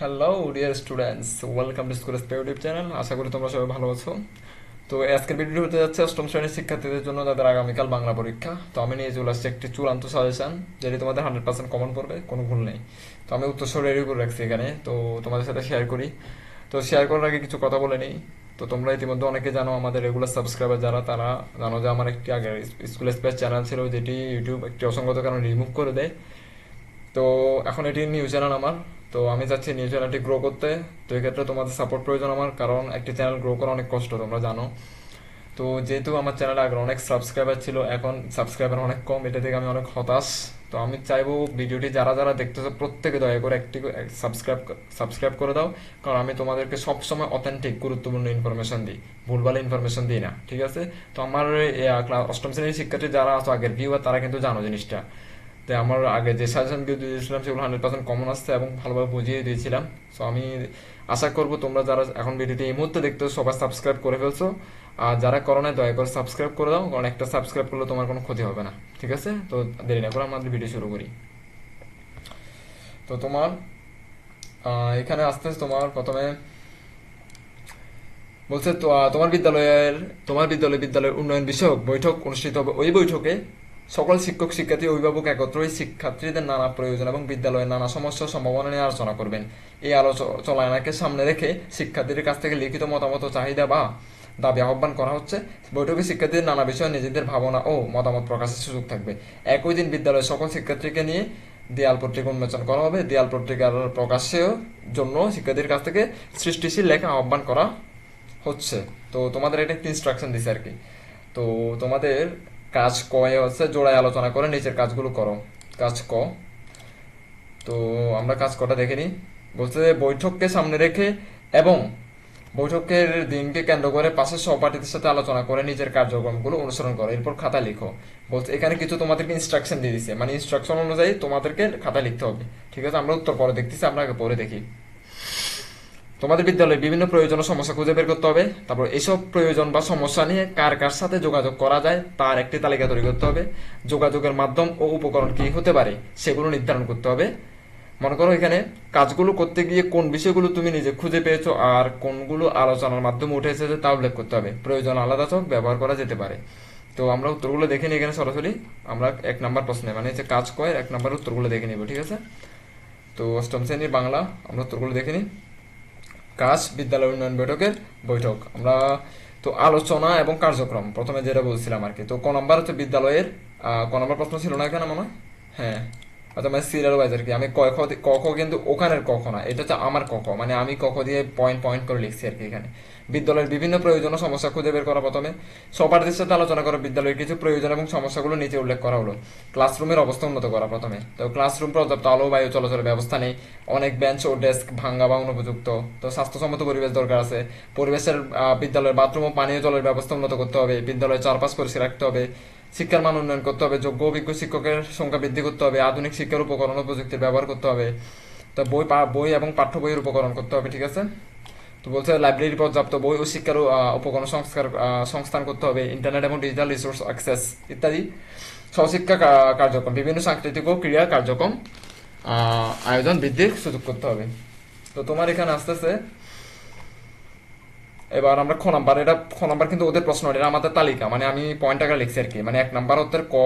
Hello dear students welcome to school YouTube channel আশা করি তোমরা সবাই ভালো আছো। তো আজকের ভিডিও হতে যাচ্ছে অষ্টম শ্রেণির শিক্ষার্থীদের জন্য তাদের আগামীকাল বাংলা পরীক্ষা। তো আমি নিয়ে চলে আসছি একটি চূড়ান্ত সাজেশন যেটি তোমাদের হান্ড্রেড পার্সেন্ট কমন পড়বে কোনো ভুল নেই। তো আমি উত্তর রেডি করে রাখছি এখানে। তো তোমাদের সাথে শেয়ার করি। তো শেয়ার করার আগে কিছু কথা বলে নিই। তো তোমরা ইতিমধ্যে অনেকে জানো আমাদের রেগুলার সাবস্ক্রাইবার যারা, তারা জানো যে আমার একটি আগে স্কুল স্পেস চ্যানেল ছিল, যেটি ইউটিউব একটি অসঙ্গত কারণে রিমুভ করে দেয়। তো এখন এটি নিউজ চ্যানেল আমার। তো আমি চাচ্ছি নিউজ চ্যানেলটি গ্রো করতে। তো এক্ষেত্রে তোমাদের সাপোর্ট প্রয়োজন আমার, কারণ একটি চ্যানেল গ্রো করা অনেক কষ্ট, তোমরা জানো। তো যেহেতু আমার চ্যানেলে আগে অনেক সাবস্ক্রাইবার ছিল, এখন সাবস্ক্রাইবার অনেক কম, এটা থেকে আমি অনেক হতাশ। তো আমি চাইব ভিডিওটি যারা যারা দেখতেছো, প্রত্যেকে দয়া করে একটি সাবস্ক্রাইব সাবস্ক্রাইব করে দাও। কারণ আমি তোমাদেরকে সবসময় অথেন্টিক গুরুত্বপূর্ণ ইনফরমেশন দিই। ভুলভাল ইনফরমেশন দিই না, ঠিক আছে? তো আমার অষ্টম শ্রেণির শিক্ষার্থী যারা আছো, আগের ভিউ তারা কিন্তু জানো জিনিসটা। তো আমার আগে যে সাজেশনগুলো দিয়েছিলাম সেগুলো হান্ড্রেড পার্সেন্ট কমন আসছে এবং ভালোভাবে বুঝিয়ে দিয়েছিলাম। সো আমি আশা করব তোমরা যারা এখন ভিডিওটি এই মুহূর্তে দেখতেছো, সবাই সাবস্ক্রাইব করে ফেলছো। আর যারা করো না দয়া করে সাবস্ক্রাইব করে দাও, কারণ একটা সাবস্ক্রাইব করলে তোমার কোনো ক্ষতি হবে না। ঠিক আছে? তো দেরি না করে আমাদের ভিডিও শুরু করি। তো তোমার এখানে আসতে তোমার প্রথমে বলছে তোমার বিদ্যালয়ের, তোমার বিদ্যালয়, বিদ্যালয়ের উন্নয়ন বিষয়ক বৈঠক অনুষ্ঠিত হবে ওই বৈঠকে। সকল শিক্ষক শিক্ষার্থী, অভিভাবক একত্র হয়ে শিক্ষার্থীদের নানা প্রয়োজন এবং বিদ্যালয়ের নানা সমস্যা সম্ভাবনা নিয়ে আলোচনা করবেন। এই আলোচনাকে সামনে রেখে শিক্ষার্থীদের কাছ থেকে লিখিত মতামত চাহিদা বা দাবি আহ্বান করা হচ্ছে। বৈঠকে শিক্ষার্থীদের নানা বিষয়ে নিজেদের ভাবনা ও মতামত প্রকাশের সুযোগ থাকবে। একই দিন বিদ্যালয়ের সকল শিক্ষার্থীকে নিয়ে দেয়াল পত্রিকা উন্মোচন করা হবে। দেয়াল পত্রিকার প্রকাশের জন্য শিক্ষার্থীর কাছ থেকে সৃষ্টিশীল লেখা আহ্বান করা হচ্ছে। তো তোমাদের এটা একটা ইনস্ট্রাকশন দিছে আর কি। তো তোমাদের কাজ কয়ে হচ্ছে জোড়ায় আলোচনা করে নিচের কাজগুলো করো। কাজ ক। তো আমরা কাজ কটা দেখে নিই। বলছে বৈঠককে সামনে রেখে এবং বৈঠকের দিনকে কেন্দ্র করে পাশের সহপাঠীদের সাথে আলোচনা করে নিজের কার্যক্রমগুলো অনুসরণ করো। এরপর খাতা লিখো। বলছে, এখানে কিছু তোমাদেরকে ইনস্ট্রাকশন দিয়ে দিছে। মানে ইনস্ট্রাকশন অনুযায়ী তোমাদেরকে খাতা লিখতে হবে। ঠিক আছে, আমরা উত্তর পরে দেখতেছি, আমরা আগে পরে দেখি। তোমাদের বিদ্যালয়ে বিভিন্ন প্রয়োজন ও সমস্যা খুঁজে বের করতে হবে। তারপর এসব প্রয়োজন বা সমস্যা নিয়ে কার কার সাথে যোগাযোগ করা যায় তার একটি তালিকা তৈরি করতে হবে। যোগাযোগের মাধ্যম ও উপকরণ কি হতে পারে সেগুলো নির্ধারণ করতে হবে। মনে করো এখানে কাজগুলো করতে গিয়ে কোন বিষয়গুলো তুমি নিজে খুঁজে পেয়েছ আর কোনগুলো আলোচনার মাধ্যমে উঠে এসেছে তা উল্লেখ করতে হবে। প্রয়োজন আলাদা চোখ ব্যবহার করা যেতে পারে। তো আমরা উত্তরগুলো দেখে নিই এখানে সরাসরি। আমরা এক নাম্বার প্রশ্নে মানে হচ্ছে কাজ কয় এক নাম্বার উত্তরগুলো দেখে নিব, ঠিক আছে? তো অষ্টম শ্রেণির বাংলা, আমরা উত্তরগুলো দেখে নিই। কাজ বিদ্যালয় উন্নয়ন বৈঠকের বৈঠক। আমরা তো আলোচনা এবং কার্যক্রম, প্রথমে যেটা বলছিলাম আর কি, তো ক নম্বর হচ্ছে বিদ্যালয়ের ক নম্বর প্রশ্ন ছিল না এখানে মনে হয়? হ্যাঁ। আচ্ছা মানে সিরিয়াল ওয়াইজ আর কি আমি ক খ দি- ক খ কিন্তু ওখানের ক খ না। এটা হচ্ছে আমার ক খ মানে আমি ক খ দিয়ে পয়েন্ট পয়েন্ট করে লিখছি আর কি এখানে। বিদ্যালয়ের বিভিন্ন প্রয়োজন ও সমস্যা খুঁজে বের করা প্রথমে। সপারদের সাথে আলোচনা করা বিদ্যালয়ের কিছু প্রয়োজন এবং সমস্যাগুলো নিচে উল্লেখ করা হলো। ক্লাসরুমের অবস্থা উন্নত করা প্রথমে। তো ক্লাসরুম পর্যাপ্ত আলো, বায়ু চলাচলের ব্যবস্থা নেই। অনেক বেঞ্চ ও ডেস্ক ভাঙ্গা বা অনুপযুক্ত। তো স্বাস্থ্যসম্মত পরিবেশ দরকার আছে। পরিবেশের বিদ্যালয়ের বাথরুম ও পানীয় জলের ব্যবস্থা উন্নত করতে হবে। বিদ্যালয়ের চারপাশ পরিষ্কার রাখতে হবে। শিক্ষার মান উন্নয়ন করতে হবে, যোগ্য অভিজ্ঞ শিক্ষকের সংখ্যা বৃদ্ধি করতে হবে, আধুনিক শিক্ষার উপকরণ ও প্রযুক্তির ব্যবহার করতে হবে। তো বই বই এবং পাঠ্য বইয়ের উপকরণ করতে হবে, ঠিক আছে? তো বলছে লাইব্রেরি পর্যাপ্ত বই ও শিক্ষার উপকরণ সংস্কার সংস্থান করতে হবে ইন্টারনেট এবং ডিজিটাল রিসোর্স অ্যাক্সেস ইত্যাদি। সহশিক্ষা কা- কার্যক্রম, বিভিন্ন সাংস্কৃতিক ও ক্রীড়া কার্যক্রম আয়োজন বৃদ্ধির সুযোগ করতে হবে। তো তোমার এখানে আসতেছে এবার আমরা খ নাম্বার, এটা খ নাম্বার কিন্তু ওদের প্রশ্ন, এটা আমাদের তালিকা। মানে আমি পয়েন্ট আকার লিখছি আর কি। মানে এক নাম্বার ওদের ক,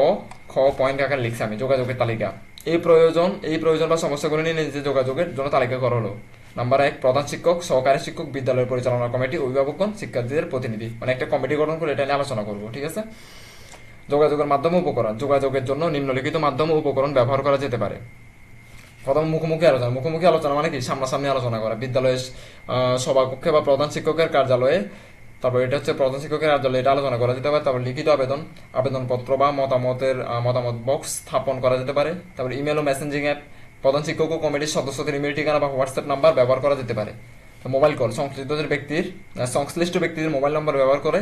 খ পয়েন্ট আকার লিখছি আমি, যোগাযোগের তালিকা। এই প্রয়োজন এই প্রয়োজন বা সমস্যাগুলো নিয়ে নিজে যোগাযোগের জন্য তালিকা করা হলো। নাম্বার এক, প্রধান শিক্ষক, সহকারী শিক্ষক বিদ্যালয় পরিচালনা কমিটি, অভিভাবকগণ, শিক্ষার্থীদের প্রতিনিধি। মানে একটা কমিটি গঠন করে এটা নিয়ে আলোচনা করব, ঠিক আছে? যোগাযোগের মাধ্যম উপকরণ, যোগাযোগের জন্য নিম্নলিখিত মাধ্যম উপকরণ ব্যবহার করা যেতে পারে। প্রথম মুখোমুখি আলোচনা। মুখোমুখি আলোচনা মানে কি? সামনাসামনি আলোচনা করা। বিদ্যালয়ের সভাকক্ষে বা প্রধান শিক্ষকের কার্যালয়ে, তারপর এটা হচ্ছে প্রধান শিক্ষকের কার্যালয়ে এটা আলোচনা করা যেতে পারে। তারপর লিখিত আবেদন, আবেদনপত্র বা মতামতের মতামত বক্স স্থাপন করা যেতে পারে। তারপর ইমেল ও মেসেঞ্জিং অ্যাপ, প্রধান শিক্ষক ও কমিটির সদস্যদের ইমেল ঠিকানা বা হোয়াটসঅ্যাপ নাম্বার ব্যবহার করা যেতে পারে। মোবাইল কল, সংশ্লিষ্টদের ব্যক্তির সংশ্লিষ্ট ব্যক্তিদের মোবাইল নম্বর ব্যবহার করে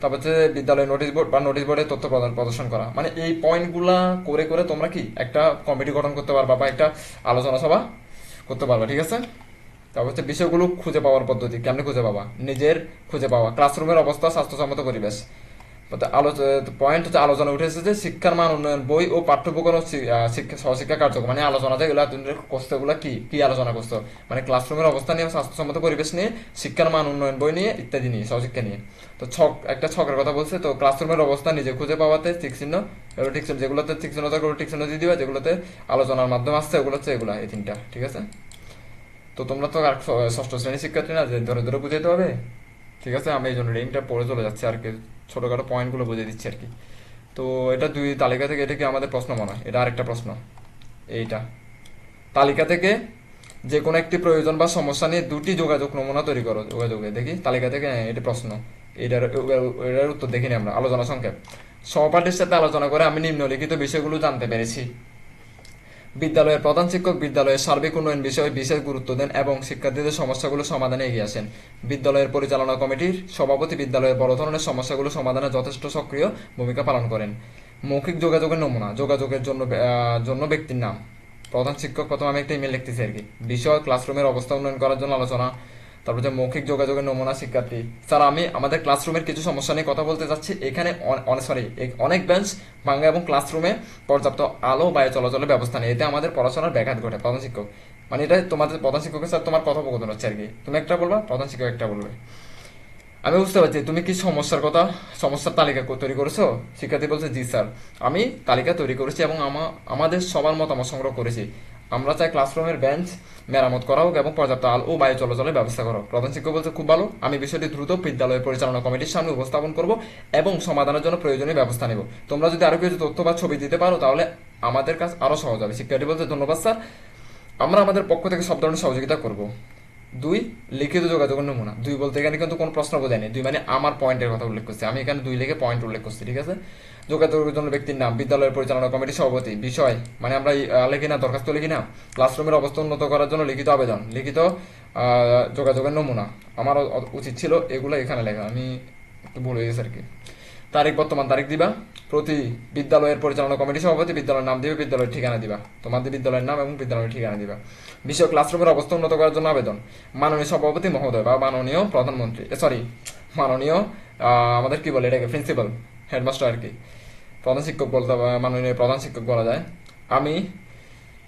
তারপর হচ্ছে বিদ্যালয় নোটিশ বোর্ড বা নোটিশ বোর্ডে তথ্য প্রদান, প্রদর্শন করা। মানে এই পয়েন্টগুলা করে করে তোমরা কি একটা কমিটি গঠন করতে পারবা বা একটা আলোচনা সভা করতে পারবা, ঠিক আছে? তারপর হচ্ছে বিষয়গুলো খুঁজে পাওয়ার পদ্ধতি, কেমনি খুঁজে পাবা? নিজের খুঁজে পাওয়া। ক্লাসরুমের অবস্থা স্বাস্থ্যসম্মত পরিবেশ। পয়েন্ট হচ্ছে আলোচনা উঠেছে যে শিক্ষার মান উন্নয়ন বই ও পাঠ্যপুস্তক শিক্ষা সহশিক্ষা কার্যক্রম মানে আলোচনা করছ এগুলো কি কি আলোচনা করছ মানে ক্লাসরুমের অবস্থা নিয়ে স্বাস্থ্যসম্মত পরিবেশ নিয়ে শিক্ষার মান উন্নয়ন বই নিয়ে ইত্যাদি নিয়ে সহশিক্ষা নিয়ে তো ছক, একটা ছকের কথা বলছে, তো ক্লাসরুমের অবস্থা নিজে খুঁজে পাওয়াতে ঠিক চিহ্ন এগুলো ঠিক চিহ্ন যেগুলোতে ঠিক চিহ্ন ঠিক চিহ্ন দিয়ে দিবা, যেগুলোতে আলোচনার মাধ্যমে আসছে, ওগুলো হচ্ছে এগুলো, এই তিনটা, ঠিক আছে? তো তোমরা তো আর ষষ্ঠ শ্রেণির শিক্ষার্থী না, যে ধরে ধরে বুঝাইতে হবে, ঠিক আছে? আমি এই জন্য রিংটা পড়ে চলে যাচ্ছি আর কি। ছোটখাটো পয়েন্টগুলো বুঝিয়ে দিচ্ছি আর কি। তো এটা দুই তালিকা থেকে এটা কি আমাদের প্রশ্ন মনে হয়? এটা আরেকটা প্রশ্ন। এইটা। তালিকা থেকে যে কোনো একটি প্রয়োজন বা সমস্যা নিয়ে দুটি যোগাযোগ নমুনা তৈরি করো যোগাযোগে দেখি তালিকা থেকে হ্যাঁ, এটা প্রশ্ন। এটার এটার উত্তর দেখিনি আমরা। আলোচনা সংক্ষেপ। সহপাঠীর সাথে আলোচনা করে আমি নিম্নলিখিত বিষয়গুলো জানতে পেরেছি। বিদ্যালয়ের প্রধান শিক্ষক বিদ্যালয়ের সার্বিক উন্নয়ন বিষয়ে বিশেষ গুরুত্ব দেন এবং শিক্ষার্থীদের সমস্যাগুলো সমাধানে এগিয়ে আসেন। বিদ্যালয়ের পরিচালনা কমিটির সভাপতি বিদ্যালয়ের বড় ধরনের সমস্যাগুলো সমাধানে যথেষ্ট সক্রিয় ভূমিকা পালন করেন। মৌখিক যোগাযোগের নমুনা, যোগাযোগের জন্য জন্য ব্যক্তির নাম। প্রধান শিক্ষক প্রথমে আমি একটা ইমেল লিখতেছি আর কি। বিষয় ক্লাসরুমের অবস্থা উন্নয়ন করার জন্য আলোচনা তারপর যে মৌখিক যোগাযোগের নমুনা, শিক্ষার্থী। স্যার, আমি আমাদের ক্লাসরুমের কিছু সমস্যা নিয়ে কথা বলতে যাচ্ছি। এখানে সরি অনেক বেঞ্চ ভাঙ্গা এবং ক্লাসরুমে পর্যাপ্ত আলো, বায়ু চলাচলের ব্যবস্থা নেই। এতে আমাদের পড়াশোনার ব্যাঘাত ঘটে, প্রধান শিক্ষক। মানে এটা তোমাদের, প্রধান শিক্ষকের, স্যার, তোমার কথোপকথন হচ্ছে আর কি। তুমি একটা বলবা, প্রধান শিক্ষক একটা বলবে। আমি বুঝতে পারছি, তুমি কি সমস্যার কথা, সমস্যার তালিকা তৈরি করেছ? শিক্ষার্থী বলছে, জি, স্যার। আমি তালিকা তৈরি করেছি এবং আমাদের সবার মতামত সংগ্রহ করেছি। আমরা চাই ক্লাসরুমের বেঞ্চ মেরামত করা হোক এবং পর্যাপ্ত আলো ও বায়ু চলাচলের ব্যবস্থা করো প্রধান শিক্ষক বলছে, খুব ভালো। আমি বিষয়টি দ্রুত বিদ্যালয় পরিচালনা কমিটির সামনে উপস্থাপন করব এবং সমাধানের জন্য প্রয়োজনীয় ব্যবস্থা নেব। তোমরা যদি আরও কিছু তথ্য বা ছবি দিতে পারো, তাহলে আমাদের কাছে আরও সহজ হবে। শিক্ষার্থী বলছে, ধন্যবাদ, স্যার। আমরা আমাদের পক্ষ থেকে সব ধরনের সহযোগিতা করব। দুই, লিখিত যোগাযোগের নমুনা। দুই বলতে এখানে কিন্তু কোনো প্রশ্ন বোঝায়নি। দুই মানে আমার পয়েন্টের কথা উল্লেখ করছি। আমি এখানে দুই লিখে পয়েন্ট উল্লেখ করছি, ঠিক আছে? যোগাযোগের জন্য ব্যক্তির নাম, বিদ্যালয়ের পরিচালনা কমিটির সভাপতি, বিষয় মানে আমরা লিখি না, দরখাস্ত লিখি না। ক্লাসরুমের অবস্থা উন্নত করার জন্য লিখিত আবেদন, লিখিত যোগাযোগের নমুনা। আমার উচিত ছিল এগুলো এখানে লেখা, আমি একটু ভুল হয়ে আর কি। তারিখ, বর্তমান তারিখ দিবা। প্রতি বিদ্যালয়ের পরিচালনা কমিটি সভাপতি বিদ্যালয়ের নাম দিবে, বিদ্যালয়ের ঠিকানা দিবা। তোমাদের বিদ্যালয়ের নাম এবং বিদ্যালয়ের ঠিকানা দিবা। বিষয়, ক্লাসরুমের অবস্থা উন্নত করার জন্য আবেদন। মাননীয় সভাপতি মহোদয় বা মাননীয় প্রধানমন্ত্রী সরি মাননীয় আমাদের কি বলে এটাকে প্রিন্সিপাল হেডমাস্টার আর কি। প্রধান শিক্ষক বলতে মাননীয় প্রধান শিক্ষক বলা যায়। আমি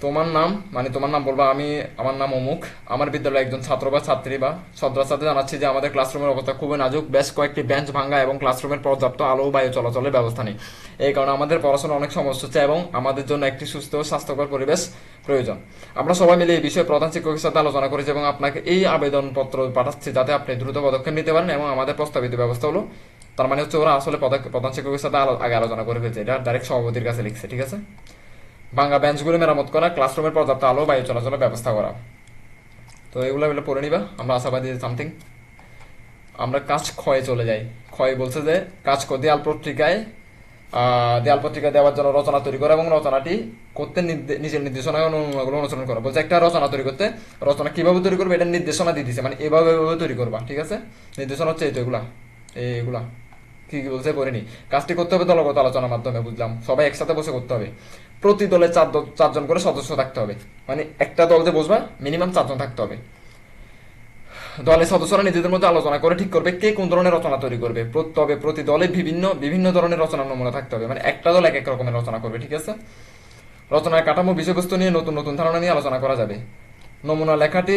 তোমার নাম মানে তোমার নাম বলবা, আমি, আমার নাম অমুক। আমার বিদ্যালয়ে একজন ছাত্র বা ছাত্রী বা ছাত্রছাত্রী জানাচ্ছি যে আমাদের ক্লাসরুমের অবস্থা খুবই নাজুক, বেশ কয়েকটি বেঞ্চ ভাঙা এবং ক্লাসরুমের পর্যাপ্ত আলো বায়ু চলাচলের ব্যবস্থা নেই। এই কারণে আমাদের পড়াশোনা অনেক সমস্যা হচ্ছে এবং আমাদের জন্য একটি সুস্থ ও স্বাস্থ্যকর পরিবেশ প্রয়োজন। আমরা সবাই মিলে এই বিষয়ে প্রধান শিক্ষকের সাথে আলোচনা করেছি এবং আপনাকে এই আবেদনপত্র পাঠাচ্ছি যাতে আপনি দ্রুত পদক্ষেপ নিতে পারেন এবং আমাদের প্রস্তাবিত ব্যবস্থা হলো তার মানে হচ্ছে ওরা আসলে প্রধান শিক্ষকের সাথে আগে আলোচনা করে ফেলছে। এটা ডাইরেক্ট সভাপতির কাছে লিখছে, ঠিক আছে? ভাঙ্গা বেঞ্চগুলো মেরামত করা ক্লাসরুমের পর্যাপ্ত আলো বায়ু চলাচলের ব্যবস্থা করা। তো এগুলো এগুলো পড়ে নিবা। আমরা আশাবাদী সামথিং আমরা কাজ ক্ষয়ে চলে যাই। ক্ষয় বলছে যে, কাজ দেয়াল পত্রিকায় দেয়াল পত্রিকা দেওয়ার জন্য রচনা তৈরি করা এবং রচনাটি করতে নিজের নির্দেশনা অনুমানগুলো অনুসরণ করা। বলছে একটা রচনা তৈরি করতে, রচনা কীভাবে তৈরি করবে এটা নির্দেশনা দিয়ে দিছে। মানে এভাবে এভাবে তৈরি করবা, ঠিক আছে? নির্দেশনা হচ্ছে এই তো এগুলা এইগুলা কি বলছে পড়িনি কাজটি করতে হবে, দলগত আলোচনার মাধ্যমে বুঝলাম। সবাই একসাথে বসে করতে হবে। প্রতি দলে চার চারজন করে সদস্য থাকতে হবে। মানে একটা দল যে বসবা মিনিমাম চারজন থাকতে হবে। দলের সদস্যরা নিজেদের মধ্যে আলোচনা করে ঠিক করবে কে কোন ধরনের রচনা তৈরি করবে। তবে প্রতি দলে বিভিন্ন বিভিন্ন ধরনের রচনার নমুনা থাকতে হবে। মানে একটা দল এক এক রকমের রচনা করবে, ঠিক আছে? রচনার কাঠামো, বিষয়বস্তু নিয়ে নতুন নতুন ধারণা নিয়ে আলোচনা করা যাবে। নমুনা লেখাটি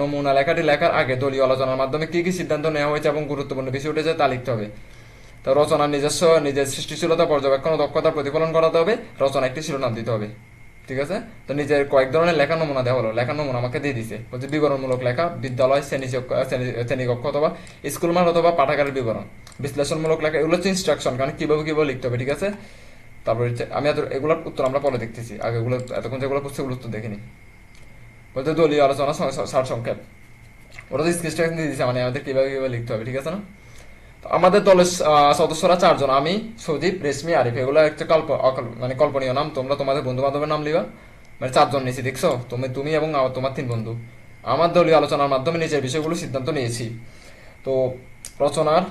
নমুনা লেখাটি লেখার আগে দলীয় আলোচনার মাধ্যমে কি কি সিদ্ধান্ত নেওয়া হয়েছে এবং গুরুত্বপূর্ণ বিষয় উঠেছে তা লিখতে হবে। তো রচনার নিজস্ব, নিজের সৃষ্টিশীলতা, পর্যবেক্ষণ দক্ষতা প্রতিফলন করাতে হবে, রচনা একটি শিরোনাম দিতে হবে। ঠিক আছে? তো নিজের কয়েক ধরনের লেখা নমুনা দেওয়া হলো। লেখা নমুনা আমাকে দিয়ে দিছে। বলছে, বিবরণমূলক লেখা, বিদ্যালয়, শ্রেণীকক্ষ অথবা স্কুল মান অথবা পাঠাগারের বিবরণ। বিশ্লেষণমূলক লেখা, এগুলো হচ্ছে ইনস্ট্রাকশন কারণ কীভাবে কীভাবে লিখতে হবে, ঠিক আছে? তারপরে হচ্ছে, আমি এত, এগুলোর উত্তর আমরা পরে দেখতেছি। আগে এগুলো, এতক্ষণ যেগুলো পড়ছে ওগুলো উত্তর দেখিনি। বলতে দলীয় আলোচনা সার সংক্ষেপ ওরা তো স্কেচটা দিয়ে দিচ্ছে মানে আমাদের কীভাবে কীভাবে লিখতে হবে, ঠিক আছে না? আমাদের দলের সদস্যরা চারজন, আমি সজীব রেশমি, আরিফ, এগুলো একটা কল্প মানে কল্পনীয় নাম, তোমরা তোমাদের বন্ধু বান্ধবের নাম লিবা। মানে চারজন নিয়েছি, দেখছ? তুমি তুমি এবং তোমার তিন বন্ধু। আমার দলীয় আলোচনার মাধ্যমে নিজের বিষয়গুলো সিদ্ধান্ত নিয়েছি। তো, রচনার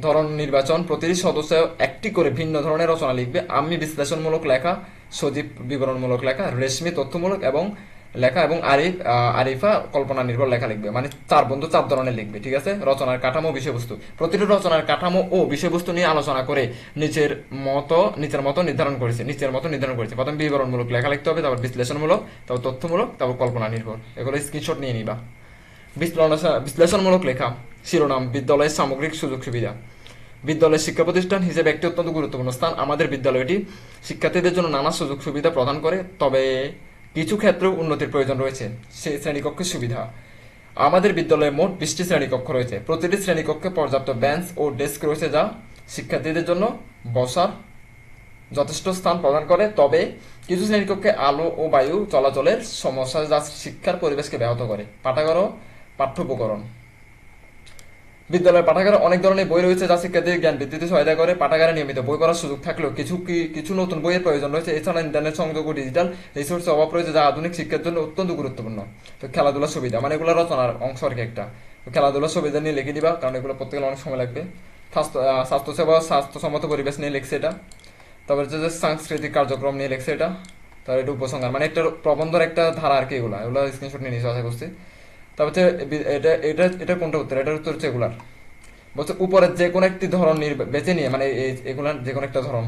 ধরন নির্বাচন, প্রতিটি সদস্য একটি করে ভিন্ন ধরনের রচনা লিখবে। আমি বিশ্লেষণমূলক লেখা সজীব বিবরণমূলক লেখা, রেশমি তথ্যমূলক এবং লেখা এবং আরিফ আরিফা কল্পনা নির্ভর লেখা লিখবে। মানে চার বন্ধু, চার ধরনের লিখবে, ঠিক আছে? রচনার কাঠামো বিষয়বস্তু। প্রতিটি রচনার কাঠামো ও বিষয়বস্তু নিয়ে আলোচনা করে নিচের মতো নিচের মতো নির্ধারণ করেছে নিচের মতো নির্ধারণ করেছে। প্রথম বিবরণমূলক লেখা লিখতে হবে, তারপর বিশ্লেষণমূলক, তারপর তথ্যমূলক, তারপর কল্পনা নির্ভর। এগুলো স্ক্রিনশট নিয়ে নিবা। বিশ্লেষণ- বিশ্লেষণমূলক লেখা, শিরোনাম, বিদ্যালয়ের সামগ্রিক সুযোগ সুবিধা। বিদ্যালয়ের শিক্ষা প্রতিষ্ঠান হিসেবে একটি অত্যন্ত গুরুত্বপূর্ণ স্থান। আমাদের বিদ্যালয়টি শিক্ষার্থীদের জন্য নানা সুযোগ সুবিধা প্রদান করে, তবে কিছু ক্ষেত্রেও উন্নতির প্রয়োজন রয়েছে, সেই শ্রেণীকক্ষের সুবিধা। আমাদের বিদ্যালয়ে মোট বিশটি শ্রেণীকক্ষ রয়েছে। প্রতিটি শ্রেণীকক্ষে পর্যাপ্ত বেঞ্চ ও ডেস্ক রয়েছে যা শিক্ষার্থীদের জন্য বসার যথেষ্ট স্থান প্রদান করে। তবে কিছু শ্রেণীকক্ষে আলো ও বায়ু চলাচলের সমস্যা যা শিক্ষার পরিবেশকে ব্যাহত করে। পাঠাগার ও পাঠ্য উপকরণ বিদ্যালয়ের পাঠাগারে অনেক ধরনের বই রয়েছে যা শিক্ষার্থীদের জ্ঞান বৃদ্ধিতে সহায়তা করে। পাঠাগারে নিয়মিত বই পড়ার সুযোগ থাকলেও কিছু কিছু নতুন বইয়ের প্রয়োজন রয়েছে। এছাড়া ইন্টারনেট সংযোগ ও ডিজিটাল রিসোর্সের অভাব রয়েছে যা আধুনিক শিক্ষার জন্য অত্যন্ত গুরুত্বপূর্ণ। তো খেলাধুলার সুবিধা মানে এগুলো রচনার অংশ আর কি একটা। খেলাধুলার সুবিধা নিয়ে লিখে দিবা, কারণ এগুলো গেলে অনেক সময় লাগবে। স্বাস্থ্য স্বাস্থ্যসেবা, স্বাস্থ্যসম্মত পরিবেশ নিয়ে লিখছে এটা। তারপরে হচ্ছে যে সাংস্কৃতিক কার্যক্রম নিয়ে লিখছে এটা। তার এটা উপসংহার মানে একটা প্রবন্ধর একটা ধারা আর কি এগুলা। এগুলো স্ক্রিনশট নিয়ে নিয়েছে আশা করছি। হচ্ছে এটা এটা এটা কোনটা উত্তর? এটার উত্তর হচ্ছে এগুলার। বলছে উপরের যে কোনো একটি ধরন বেছে নিয়ে মানে এগুলার যে কোনো একটা ধরন।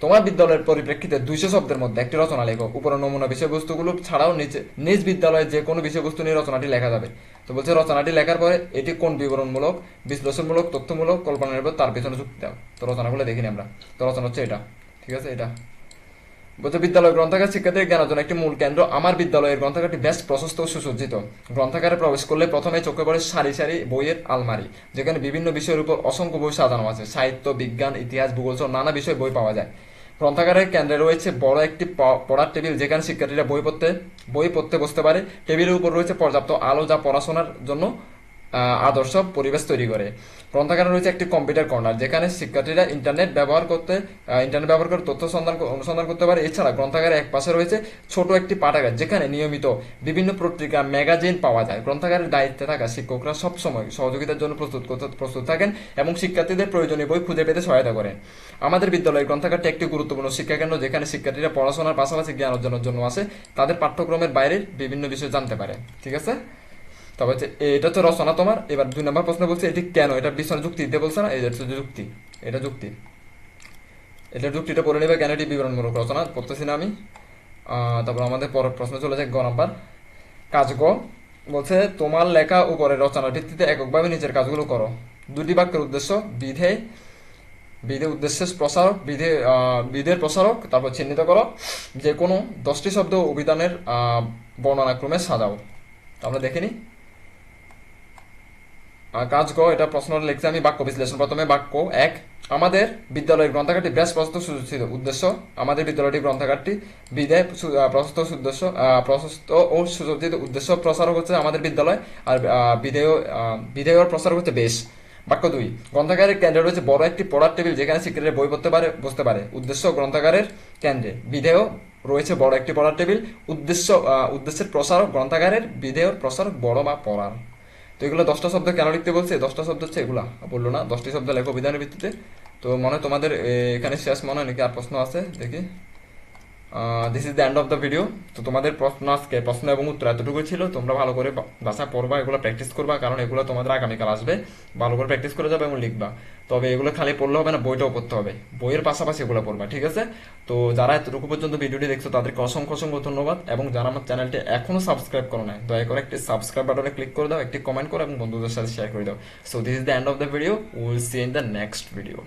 তোমার বিদ্যালয়ের পরিপ্রেক্ষিতে দুইশো শব্দের মধ্যে একটি রচনা লেখো। উপরের নমুনা বিষয়বস্তুগুলো ছাড়াও নিচে নিজ বিদ্যালয়ে যে কোনো বিষয়বস্তু নিয়ে রচনাটি লেখা যাবে। তো বলছে রচনাটি লেখার পরে এটি কোন বিবরণমূলক, বিশ্লেষণমূলক, তথ্যমূলক কল্পনা নির্ভর তার পেছনে যুক্তি দাও। তো রচনাগুলো দেখিনি আমরা। তো রচনা হচ্ছে এটা। ঠিক আছে? এটা। বলছে বিদ্যালয় গ্রন্থাগার শিক্ষার্থীদের জ্ঞান অর্জন একটি মূল কেন্দ্র। আমার বিদ্যালয়ের গ্রন্থাগারটি বেশ প্রশস্ত ও সুসজ্জিত। গ্রন্থাগারে প্রবেশ করলে প্রথমে চোখে পড়ে সারি সারি বইয়ের আলমারি, যেখানে বিভিন্ন বিষয়ের উপর অসংখ্য বই সাজানো আছে। সাহিত্য, বিজ্ঞান, ইতিহাস, ভূগোল সহ নানা বিষয়ে বই পাওয়া যায়। গ্রন্থাগারের কেন্দ্রে রয়েছে বড় একটি পড়ার টেবিল, যেখানে শিক্ষার্থীরা বই পড়তে বই পড়তে বসতে পারে। টেবিলের উপর রয়েছে পর্যাপ্ত আলো যা পড়াশোনার জন্য আদর্শ পরিবেশ তৈরি করে। গ্রন্থাগারে রয়েছে একটি কম্পিউটার কর্নার যেখানে শিক্ষার্থীরা ইন্টারনেট ব্যবহার করতে ইন্টারনেট ব্যবহার করে তথ্য সন্ধান অনুসন্ধান করতে পারে। এছাড়া গ্রন্থাগারে এক পাশে রয়েছে ছোট একটি পাঠাগার, যেখানে নিয়মিত বিভিন্ন পত্রিকা ম্যাগাজিন পাওয়া যায়। গ্রন্থাগারের দায়িত্বে থাকা শিক্ষকরা সবসময় সহযোগিতার জন্য প্রস্তুত প্রস্তুত থাকেন এবং শিক্ষার্থীদের প্রয়োজনীয় বই খুঁজে পেতে সহায়তা করেন। আমাদের বিদ্যালয়ের গ্রন্থাগারটি একটি গুরুত্বপূর্ণ শিক্ষাকেন্দ্র, যেখানে শিক্ষার্থীরা পড়াশোনার পাশাপাশি জ্ঞান অর্জনের জন্য আসে। তাদের পাঠ্যক্রমের বাইরের বিভিন্ন বিষয় জানতে পারে। ঠিক আছে? তবে হচ্ছে এটা তো রচনা তোমার। এবার দুই নম্বর প্রশ্ন বলছে এটি কেন? এটা পিছনে যুক্তি দিতে বলছে না? যে হচ্ছে যুক্তি। এটা যুক্তি। এটা যুক্তিটা পড়ে নেবে কেন এটি বিবরণমূলক রচনা পড়তেছি না আমি। তারপর আমাদের পরের প্রশ্ন চলে যায় গ নাম্বার। কাজ গ বলছে তোমার লেখা উপরে রচনার ভিত্তিতে এককভাবে নিচের কাজগুলো করো। দুটি বাক্যের উদ্দেশ্য বিধে বিধে উদ্দেশ্যের প্রসারক বিধে বিধের প্রসারক তারপর চিহ্নিত করো। যে কোনো দশটি শব্দ অভিধানের বর্ণনাক্রমে সাজাও। আমরা দেখিনি আহ, কাজ এটা প্রশ্ন লিখছে আমি বাক্য বিশ্লেষণ। প্রথমে বাক্য এক, আমাদের বিদ্যালয়ের গ্রন্থাগারটি বেশ প্রশস্ত সুসজ্জিত। উদ্দেশ্য, আমাদের বিদ্যালয়টি গ্রন্থাগারটি বিদায় প্রশস্ত উদ্দেশ্য প্রশস্ত ও সুসজ্জিত উদ্দেশ্য প্রসারক হচ্ছে আমাদের বিদ্যালয় আর বিধেয় বিধেয়র প্রসারক হচ্ছে বেশ। বাক্য দুই, গ্রন্থাগারের কেন্দ্রে রয়েছে বড় একটি পড়ার টেবিল যেখানে শিক্ষার্থীরা বই পড়তে পারে, বসতে পারে। উদ্দেশ্য, গ্রন্থাগারের কেন্দ্রে। বিধেয় রয়েছে বড় একটি পড়ার টেবিল। উদ্দেশ্য উদ্দেশ্যের প্রসারক, গ্রন্থাগারের বিধেয়র প্রসারক, বড় বা পড়ার। তো এগুলো দশটা শব্দ কেন লিখতে বলছে? দশটা শব্দ হচ্ছে এগুলা। বলল না, দশটি শব্দ লেখো বিধানের ভিত্তিতে। তো মনে তোমাদের এখানে শেষ মনে হয় নাকি? আর প্রশ্ন আছে? দেখি। This is the end of the video তো তোমাদের প্রশ্ন আজকে, প্রশ্ন এবং উত্তর এতটুকু ছিল। তোমরা ভালো করে বাসা পড়বা, এগুলো প্র্যাকটিস করবা, কারণ এগুলো তোমাদের আগামীকাল আসবে। ভালো করে প্র্যাকটিস করে যাবে এবং লিখবা। তবে এগুলো খালি পড়লে হবে না, বইটাও পড়তে হবে। বইয়ের পাশাপাশি এগুলো পড়বা, ঠিক আছে? তো যারা এতটুকু পর্যন্ত ভিডিওটি দেখছ, তাদেরকে অসংখ্য অসংখ্য ধন্যবাদ। এবং যারা আমার চ্যানেলটি এখনও সাবস্ক্রাইব করো না দয়া করে একটি সাবস্ক্রাইব বাটনে ক্লিক করে দাও, একটি কমেন্ট করো এবং বন্ধুদের সাথে শেয়ার করে দাও। So this is the end of the video will see in the next video